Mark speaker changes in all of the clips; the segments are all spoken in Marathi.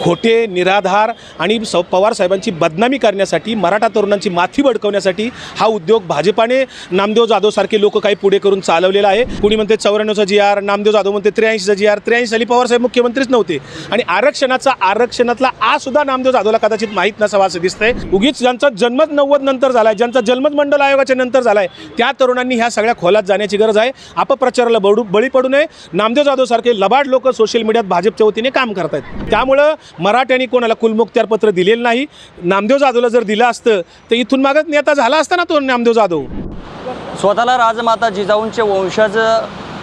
Speaker 1: खोटे निराधार आणि स पवार साहेबांची बदनामी करण्यासाठी मराठा तरुणांची माथी भडकवण्यासाठी हा उद्योग भाजपाने नामदेव जाधवसारखे लोक काही पुढे करून चालवलेला आहे. कुणी म्हणते चौऱ्याण्णवचा जी आर नामदेव जाधव म्हणते त्र्याऐंशीचा जी आर त्र्याऐंशी साली पवारसाहेब मुख्यमंत्रीच नव्हते. आणि आरक्षणाचा आरक्षणातला आ सुद्धा नामदेव जाधवला कदाचित माहीत नसावा असं दिसतंय. उगीच ज्यांचा जन्मच नव्वद नंतर झालाय ज्यांचा जन्मच मंडल आयोगाच्या नंतर झालाय त्या तरुणांनी ह्या सगळ्या खोलात जाण्याची गरज आहे. अपप्रचाराला बडू बळी पडू नये. नामदेव जाधवसारखे लबाड लोक सोशल मीडियात भाजपच्या वतीने काम करत आहेत त्यामुळे मराठ्यांनी कोणाला कुलमुक्त्यारपत्र दिलेलं नाही. नामदेव जाधवला जर दिलं असतं तर इथून मागत नेता झाला असता ना तो नामदेव जाधव?
Speaker 2: स्वतःला राजमाता जिजाऊंचे वंशज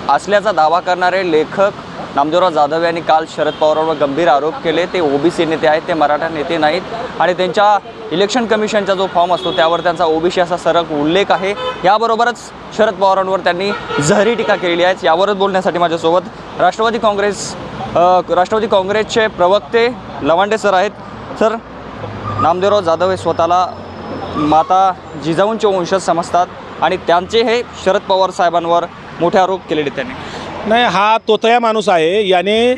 Speaker 2: असल्याचा दावा करणारे लेखक नामदेवराव जाधव यांनी काल शरद पवारांवर गंभीर आरोप केले. ते ओबीसी नेते आहेत ते मराठा नेते नाहीत. आणि त्यांच्या इलेक्शन कमिशनचा जो फॉर्म असतो त्यावर त्यांचा ओबीसी असा सरक उल्लेख आहे. याबरोबरच शरद पवारांवर त्यांनी जहरी टीका केलेली आहे. यावरच बोलण्यासाठी माझ्यासोबत राष्ट्रवादी काँग्रेस राष्ट्रवादी काँग्रेसचे प्रवक्ते लवांडे सर आहेत. सर नामदेवराव जाधव हे स्वतःला माता जिजाऊंचे वंशज समजतात आणि त्यांचे हे शरद पवार साहेबांवर मोठे आरोप केलेले त्यांनी.
Speaker 1: नाही हा तोतया माणूस आहे. याने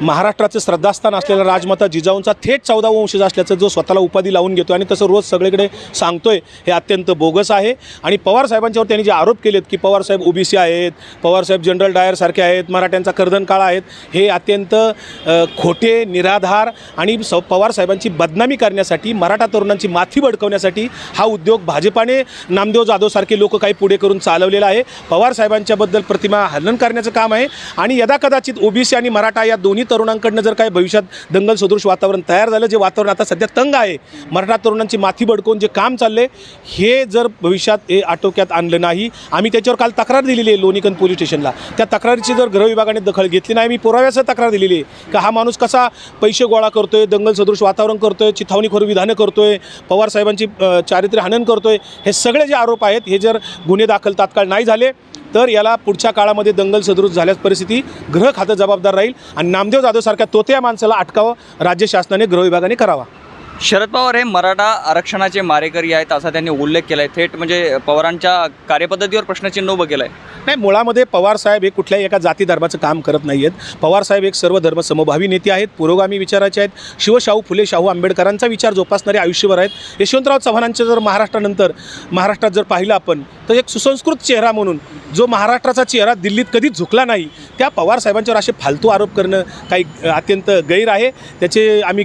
Speaker 1: महाराष्ट्राचे श्रद्धास्थान असलेला राजमाता जिजाऊंचा थेट चौदा वंशज असल्याचं जो स्वतःला उपाधी लावून घेतो आणि तसं रोज सगळीकडे सांगतोय हे अत्यंत बोगस आहे. आणि पवार साहेबांच्यावर त्यांनी जे आरोप केलेत की पवारसाहेब ओबीसी आहेत पवारसाहेब जनरल डायरसारखे आहेत मराठ्यांचा कर्दन काळ आहेत हे अत्यंत खोटे निराधार आणि स पवार साहेबांची बदनामी करण्यासाठी मराठा तरुणांची माथी भडकवण्यासाठी हा उद्योग भाजपाने नामदेव जाधवसारखे लोक काही पुढे करून चालवलेला आहे. पवार साहेबांच्याबद्दल प्रतिमा हलन करण्याचं काम आहे. आणि यदा कदाचित ओबीसी आणि मराठा या दोन्ही तरुणांकडनं जर काही भविष्यात दंगल सदृश वातावरण तयार झालं जे वातावरण आता सध्या तंग आहे मराठा तरुणांची माथी भडकवून जे काम चालले हे जर भविष्यात हे आटोक्यात आणलं नाही आम्ही त्याच्यावर काल तक्रार दिलेली आहे लोणीकन पोलीस स्टेशनला. त्या तक्रारीची जर गृह विभागाने दखल घेतली नाही मी पुराव्यासह तक्रार दिलेली आहे का हा माणूस कसा पैसे गोळा करतोय दंगल सदृश वातावरण करतोय चिथावणीखोर विधानं करतोय पवार साहेबांची चारित्र्य हनन करतोय हे सगळे जे आरोप आहेत हे जर गुन्हे दाखल तात्काळ नाही झाले तर याला पुढच्या काळामध्ये दंगल सदृश झाल्यास परिस्थिती गृह खातं जबाबदार राहील. आणि नामदेव जाधवसारख्या तोत्या माणसाला अटकावं राज्य शासनाने गृह विभागाने करावा.
Speaker 2: शरद पवार हे मराठा आरक्षणाचे मारेकरी आहेत असा त्यांनी उल्लेख केला आहे थेट म्हणजे पवारांच्या कार्यपद्धतीवर प्रश्नचिन्ह उभं केलं आहे
Speaker 1: नाही मुळामध्ये पवारसाहेब हे कुठल्याही एका जाती धर्माचं काम करत नाही आहेत पवारसाहेब एक सर्व धर्म समभावी नेते आहेत पुरोगामी विचाराचे आहेत. शिवशाहू फुले शाहू आंबेडकरांचा विचार जोपासणारे आयुष्यभर आहेत. यशवंतराव चव्हाणांचं जर महाराष्ट्रानंतर महाराष्ट्रात जर पाहिलं आपण तर एक सुसंस्कृत चेहरा म्हणून जो महाराष्ट्राचा चेहरा दिल्लीत कधीच झुकला नाही त्या पवारसाहेबांच्यावर असे फालतू आरोप करणं काही अत्यंत गैर आहे. त्याचे आम्ही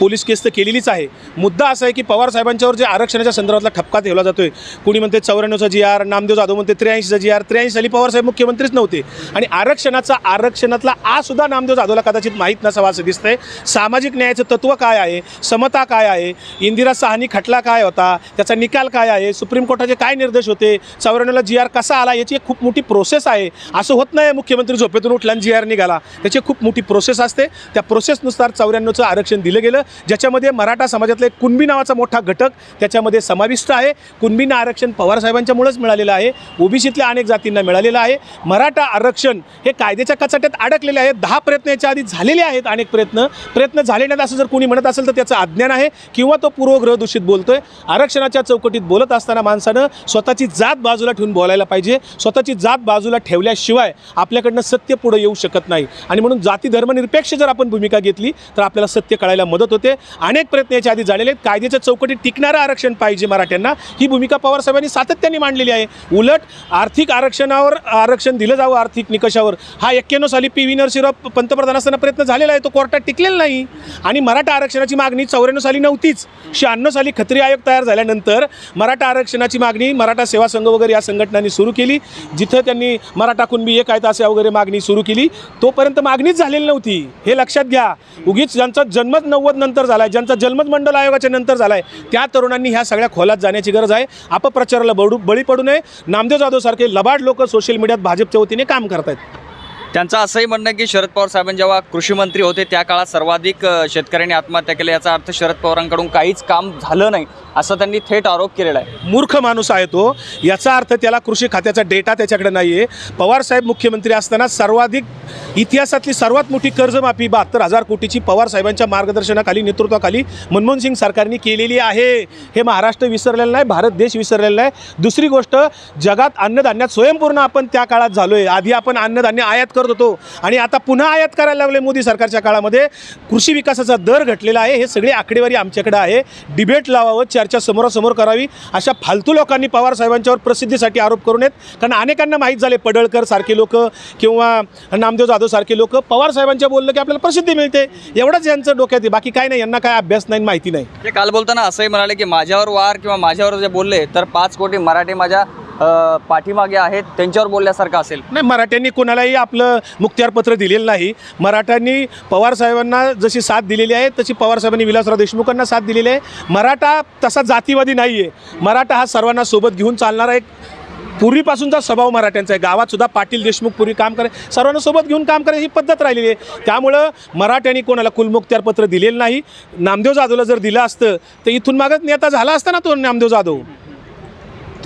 Speaker 1: पोलीस केस तर केलेलीच आहे. मुद्दा असा आहे की पवार साहेबांच्यावर जे आरक्षणाच्या संदर्भातला ठपका ठेवला जातोय कुणी म्हणते चौऱ्याण्णवचा जी आर नामदेव जाधव म्हणते त्र्याऐंशीचा जी आर त्र्याऐंशी साली पवार साहेब मुख्यमंत्रीच नव्हते. आणि आरक्षणाचा आरक्षणातला आ सुद्धा नामदेव जाधवला कदाचित माहीत नसावा असं दिसतंय. सामाजिक न्यायाचं तत्त्व काय आहे? समता काय आहे? इंदिरा साहनी खटला काय होता? त्याचा निकाल काय आहे? सुप्रीम कोर्टाचे काय निर्देश होते? चौऱ्याण्णवला जी आर कसा आला? याची एक खूप मोठी प्रोसेस आहे. असं होत नाही मुख्यमंत्री झोपेतून उठला जी आर निघाला. त्याची खूप मोठी प्रोसेस असते. त्या प्रोसेसनुसार चौऱ्याण्णवचं आरक्षण दिलं गेलं. ज्याच्यामध्ये मराठा समाजातले कुणबी नावाचा मोठा घटक त्याच्यामध्ये समाविष्ट आहे. कुणबींना आरक्षण पवारसाहेबांच्यामुळेच मिळालेलं आहे. ओबीसीतल्या अनेक जातींना मिळालेलं आहे. मराठा आरक्षण हे कायद्याच्या कचाट्यात अडकलेले आहेत. दहा प्रयत्न याच्या आधी झालेले आहेत अनेक प्रयत्न. प्रयत्न झाले नाहीत असं जर कोणी म्हणत असेल तर त्याचं अज्ञान आहे किंवा तो पूर्वग्रह दूषित बोलतोय. आरक्षणाच्या चौकटीत बोलत असताना माणसानं स्वतःची जात बाजूला ठेवून बोलायला पाहिजे. स्वतःची जात बाजूला ठेवल्याशिवाय आपल्याकडनं सत्य पुढे येऊ शकत नाही. आणि म्हणून जाती धर्मनिरपेक्ष जर आपण भूमिका घेतली तर आपल्याला सत्य कळायला मदत होते अनेक प्रयत्न याच्या आधी झालेले आहेत. कायद्याच्या चौकटीत टिकणारं आरक्षण पाहिजे मराठ्यांना. ही भूमिका पवार साहेबांनी सातत्याने मांडलेली आहे. उलट आर्थिक आरक्षणावर आरक्षण दिलं जावं आर्थिक निकषावर. हा एक्क्याण्णव साली पी व्ही नरसिंहराव पंतप्रधान असताना प्रयत्न झालेला आहे. तो कोर्टात टिकलेला नाही. आणि मराठा आरक्षणाची मागणी चौऱ्याण्णव साली नव्हतीच. शहाण्णव साली खत्री आयोग तयार झाल्यानंतर मराठा आरक्षणाची मागणी मराठा सेवा संघ वगैरे या संघटनांनी सुरू केली. जिथं त्यांनी मराठा कुणबी एक आहेत असे वगैरे मागणी सुरू केली. तोपर्यंत मागणीच झालेली नव्हती. हे लक्षात घ्या. उगीच ज्यांचा जन्मच नव्वद नंतर झाला आहे ज्यांचा जन्मच मंडल आयोगाच्या नंतर झाला आहे त्या तरुणांनी ह्या सगळ्या खोलात जाण्याची गरज आहे. अपप्रचाराला बडू बळी पडू नये. नामदेव जाधवसारखे लबाड लोक सोशल मीडियात भाजपच्या वतीने काम करत आहेत
Speaker 2: त्यांचं असंही म्हणणं आहे की शरद पवार साहेबांनी जेव्हा कृषी मंत्री होते त्या काळात सर्वाधिक शेतकऱ्यांनी आत्महत्या केल्या याचा अर्थ शरद पवारांकडून काहीच काम झालं नाही असा त्यांनी थेट आरोप केलेला आहे.
Speaker 1: मूर्ख माणूस आहे तो. याचा अर्थ त्याला कृषी खात्याचा डेटा त्याच्याकडे नाही आहे पवारसाहेब मुख्यमंत्री असताना सर्वाधिक इतिहासातली सर्वात मोठी कर्जमाफी बहात्तर हजार कोटीची पवार साहेबांच्या मार्गदर्शनाखाली नेतृत्वाखाली मनमोहन सिंग सरकारने केलेली आहे. हे महाराष्ट्र विसरलेलं नाही भारत देश विसरलेला आहे दुसरी गोष्ट जगात अन्नधान्यात स्वयंपूर्ण आपण त्या काळात झालो आहे आधी आपण अन्नधान्य आयात करत होतो. आणि आता पुन्हा आयात करायला लागले मोदी सरकारच्या काळामध्ये. कृषी विकासाचा दर घटलेला आहे. हे सगळी आकडेवारी आमच्याकडे आहे. डिबेट लावावं चर्चा समोरासमोर करावी. अशा फालतू लोकांनी पवार साहेबांच्यावर प्रसिद्धीसाठी आरोप करू नयेत. कारण अनेकांना माहीत झाले पडळकर सारखे लोक किंवा नामदेव जाधव सारखे लोक पवार साहेबांच्या बोललं की आपल्याला प्रसिद्धी मिळते. एवढंच यांचं डोक्यात आहे. बाकी काय नाही यांना काय अभ्यास नाही माहिती नाही.
Speaker 2: ते काल बोलताना असंही म्हणाले की माझ्यावर वार किंवा माझ्यावर जे बोलले तर पाच कोटी मराठी माझ्या पाठीमागे आहेत त्यांच्यावर बोलल्यासारखं असेल.
Speaker 1: नाही मराठ्यांनी कोणालाही आपलं मुक्त्यारपत्र दिलेलं नाही. मराठ्यांनी पवार साहेबांना जशी साथ दिलेली आहे तशी पवार साहेबांनी विलासराव देशमुखांना साथ दिलेली आहे. मराठा तसा जातीवादी नाही आहे मराठा हा सर्वांना सोबत घेऊन चालणारा एक पूर्वीपासूनचा स्वभाव मराठ्यांचा आहे. गावात सुद्धा पाटील देशमुख पूर्वी काम करे सर्वांना सोबत घेऊन काम करायची ही पद्धत राहिलेली आहे. त्यामुळं मराठ्यांनी कोणाला कुलमुक्त्यारपत्र दिलेलं नाही. नामदेव जाधवला जर दिलं असतं तर इथून मागत नेता झाला असता ना तो नामदेव जाधव?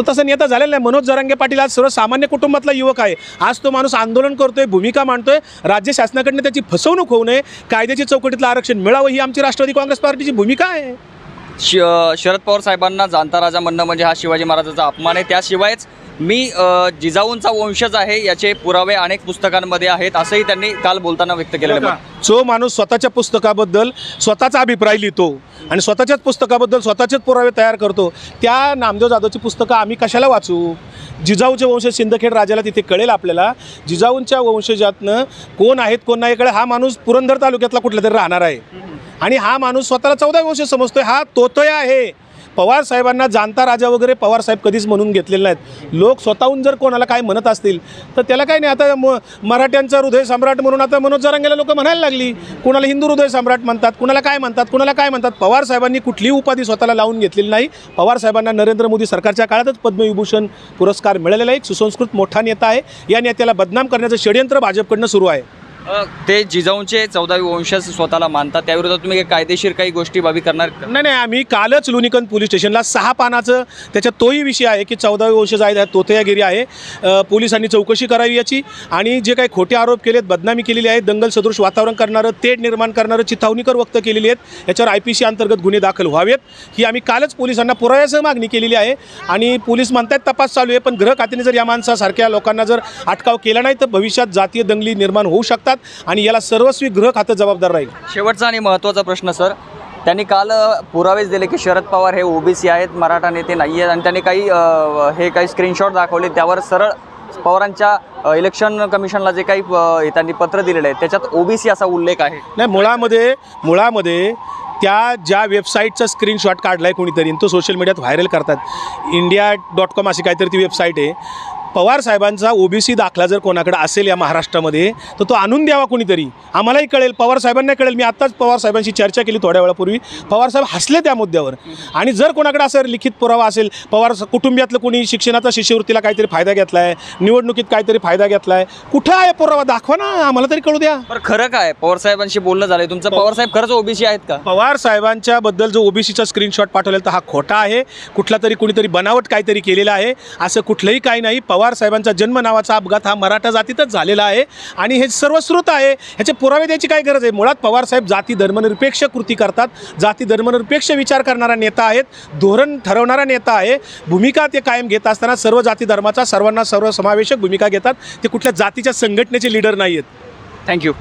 Speaker 1: तो तसं नेता झालेला नाही. मनोज जरांगे पाटील आज सर्वसामान्य कुटुंबातला युवक आहे. आज तो माणूस आंदोलन करतोय भूमिका मांडतोय. राज्य शासनाकडनं त्याची फसवणूक होऊ नये. कायद्याची चौकटीतलं आरक्षण मिळावं ही आमची राष्ट्रवादी काँग्रेस पार्टीची भूमिका आहे.
Speaker 2: श शरद पवार साहेबांना जाणता राजा म्हणणं म्हणजे हा शिवाजी महाराजाचा अपमान आहे. त्याशिवायच मी जिजाऊंचा वंशज आहे याचे पुरावे अनेक पुस्तकांमध्ये आहेत असंही त्यांनी काल बोलताना व्यक्त केलेलं आहे.
Speaker 1: जो माणूस स्वतःच्या पुस्तकाबद्दल स्वतःचा अभिप्राय लिहितो आणि स्वतःच्याच पुस्तकाबद्दल स्वतःचेच पुरावे तयार करतो त्या नामदेव जाधवची पुस्तकं आम्ही कशाला वाचू? जिजाऊचे वंशज सिंदखेड राजाला तिथे कळेल आपल्याला जिजाऊंच्या वंशजातनं कोण आहेत कोण नाही कळेल हा माणूस पुरंदर तालुक्यातला कुठला तरी राहणार आहे. आणि हा माणूस स्वतःला चौदा वंश समजतोय. हा तोतया आहे. पवार साहेबांना जाणता राजा वगैरे पवार साहेब कधीच म्हणून घेतलेले नाहीत. लोक स्वतःहून जर कोणाला काय म्हणत असतील तर त्याला काही नाही. आता म मराठ्यांचा हृदय सम्राट म्हणून आता मनोज जरांगेला लोक म्हणायला लागली. कुणाला हिंदू हृदय सम्राट म्हणतात कुणाला काय म्हणतात कुणाला काय म्हणतात? पवार साहेबांनी कुठलीही उपाधी स्वतःला लावून घेतलेली नाही. पवार साहेबांना नरेंद्र मोदी सरकारच्या काळातच पद्मविभूषण पुरस्कार मिळालेला एक सुसंस्कृत मोठा नेता आहे. या नेत्याला बदनाम करण्याचं षडयंत्र भाजपकडनं सुरू आहे.
Speaker 2: ते जिजाऊंचे चौदावी वंशज स्वतःला मानतात. त्याविरोधात तुम्ही कायदेशीर काही गोष्टी बाबी करणार
Speaker 1: नाही नाही आम्ही कालच लुनिकन पोलीस स्टेशनला सहा पानाचं त्याच्यात तोही विषय आहे की चौदावी वंशज आहे तोतयागिरी आहे. पोलिसांनी चौकशी करावी याची आणि जे काही खोटे आरोप केलेत बदनामी केलेली आहे दंगल सदृश वातावरण करणारं तेढ निर्माण करणारं चिथावणीकर वक्त केलेली आहेत याच्यावर आय पी सी अंतर्गत गुन्हे दाखल व्हावेत. ही आम्ही कालच पोलिसांना पुराव्यासह मागणी केलेली आहे आणि पोलीस म्हणतात तपास चालू आहे पण गृह खात्याने जर या माणसासारख्या लोकांना जर अटकाव केला नाही तर भविष्यात जातीय दंगली निर्माण होऊ शकतात. आणि याला सर्वस्वी गृह खातं जबाबदार राहील.
Speaker 2: शेवटचा आणि महत्त्वाचा प्रश्न सर. त्यांनी काल पुरावेच दिले की शरद पवार हे ओबीसी आहेत मराठा नेते नाही आहेत आणि त्यांनी काही हे काही स्क्रीनशॉट दाखवले त्यावर सरळ पवारांच्या इलेक्शन कमिशनला जे काही त्यांनी पत्र दिलेलं आहे त्याच्यात ओबीसी असा उल्लेख आहे.
Speaker 1: नाही मुळामध्ये मुळामध्ये त्या ज्या वेबसाईटचा स्क्रीनशॉट काढला आहे कोणीतरी तो सोशल मीडियात व्हायरल करतात. इंडिया डॉट कॉम अशी काहीतरी ती वेबसाईट आहे. पवार साहेबांचा ओबीसी दाखला जर कोणाकडे असेल या महाराष्ट्रामध्ये तर तो आणून द्यावा कोणीतरी. आम्हालाही कळेल पवार साहेबांना कळेल. मी आत्ताच पवार साहेबांशी चर्चा केली थोड्या वेळापूर्वी. पवार साहेब हसले त्या मुद्द्यावर. आणि जर कोणाकडे असं लिखित पुरावा असेल पवार कुटुंबियातलं कोणी शिक्षणाचा शिष्यवृत्तीला काहीतरी फायदा घेतला आहे निवडणुकीत काहीतरी फायदा घेतला आहे कुठं आहे पुरावा? दाखवा ना आम्हाला तरी कळू द्या.
Speaker 2: बरं खरं काय? पवार साहेबांशी बोलणं झालंय. तुमचं पवार साहेब खरंच ओबीसी आहेत का?
Speaker 1: पवार साहेबांच्या बद्दल जो ओबीसीचा स्क्रीनशॉट पाठवलेला तर हा खोटा आहे. कुठला तरी कुणीतरी बनावट काहीतरी केलेला आहे. असं कुठलंही काही नाही. पवार पवार साहेबांचा जन्म नावाचा अपघात हा मराठा जातीतच झालेला आहे. आणि हे सर्वश्रुत आहे. ह्याचे पुरावे द्यायची काय गरज आहे? मुळात पवार साहेब जाती धर्मनिरपेक्ष कृती करतात. जाती धर्मनिरपेक्ष विचार करणारा नेता आहेत. धोरण ठरवणारा नेता आहे. भूमिका ते कायम घेत असताना सर्व जाती धर्माचा सर्वांना सर्वसमावेशक भूमिका घेतात. ते कुठल्या जातीच्या संघटनेचे लीडर नाही आहेत
Speaker 2: थँक्यू